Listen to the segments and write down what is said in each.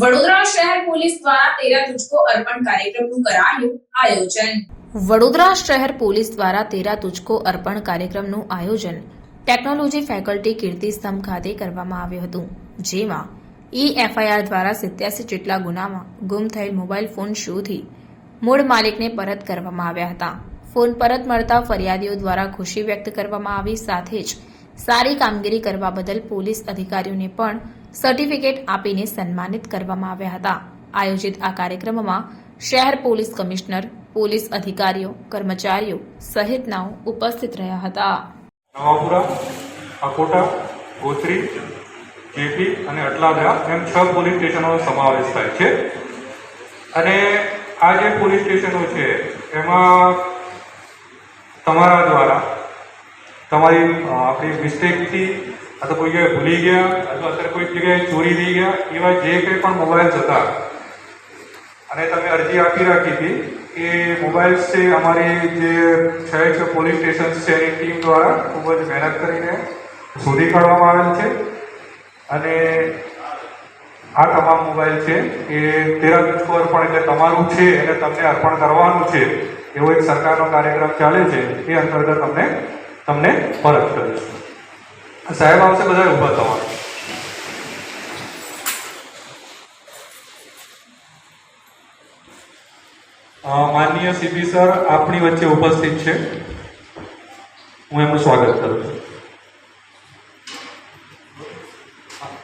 વડોદરા શહેર પોલીસ દ્વારા તેરા તુજકો અર્પણ કાર્યક્રમનું કરાયું આયોજન. વડોદરા શહેર પોલીસ દ્વારા તેરા તુજકો અર્પણ કાર્યક્રમનું આયોજન ટેકનોલોજી ફેકલ્ટી કીર્તિસ્તંભ ખાતે કરવામાં આવ્યું હતું, જેમાં ઈ એફઆઈઆર દ્વારા સિત્યાસી જેટલા ગુનામાં ગુમ થયેલ મોબાઈલ ફોન શોધી મૂળ માલિકને પરત કરવામાં આવ્યા હતા. ફોન પરત મળતા ફરિયાદીઓ દ્વારા ખુશી વ્યક્ત કરવામાં આવી, સાથે જ સારી કામગીરી કરવા બદલ પોલીસ અધિકારીઓને પણ સર્ટિફિકેટ આપીને સન્માનિત કરવામાં આવ્યા હતા. આયોજિત આ કાર્યક્રમમાં શહેર પોલીસ કમિશનર, પોલીસ અધિકારીઓ, કર્મચારીઓ સહિતનાઓ ઉપસ્થિત રહ્યા હતા. નવાપુરા, અકોટા, ગોત્રી જેપી અને અટલાદરા એમ છ પોલીસ સ્ટેશનોનો સમાવેશ થાય છે. અને આ જે પોલીસ સ્ટેશનો છે, એમાં તમારા દ્વારા તમારી આપણી મિસ્ટેકથી અથવા કોઈ જગ્યાએ ભૂલી ગયા, અથવા અત્યારે કોઈ જગ્યાએ ચોરી થઈ ગયા, એવા જે કંઈ પણ મોબાઈલ્સ હતા. અને તમે અરજી આપી રાખી હતી કે મોબાઈલ્સ છે અમારી જે છે છે પોલીસ સ્ટેશન છે એની ટીમ દ્વારા ખૂબ જ મહેનત કરીને શોધી કાઢવામાં આવેલ છે. અને આ તમામ મોબાઈલ છે એ તેરા પર અર્પણ એટલે તમારું છે એને તમને અર્પણ કરવાનું છે. એવો એક સરકારનો કાર્યક્રમ ચાલે છે, એ અંતર્ગત અમને તમને પરત કરીશું. સાહેબ આવશે બધા ઊભા થવાનું માનનીય સીપી સર આપણી વચ્ચે ઉપસ્થિત છે. હું એમનું સ્વાગત કરું છું.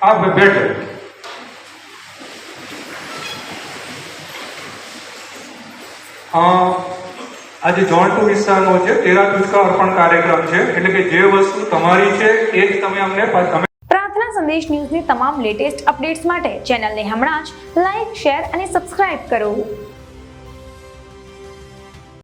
આ બેઠ. અ, આ જે જોન વિસ્તારનો છે, તેરા તુજકા અર્પણ કાર્યક્રમ છે. એટલે કે જે વસ્તુ તમારી છે, એ જ તમે અમને તમે પ્રાર્થના સંદેશ ન્યૂઝની તમામ લેટેસ્ટ અપડેટ્સ માટે ચેનલને હમણાં જ લાઇક શેર અને સબસ્ક્રાઇબ કરો.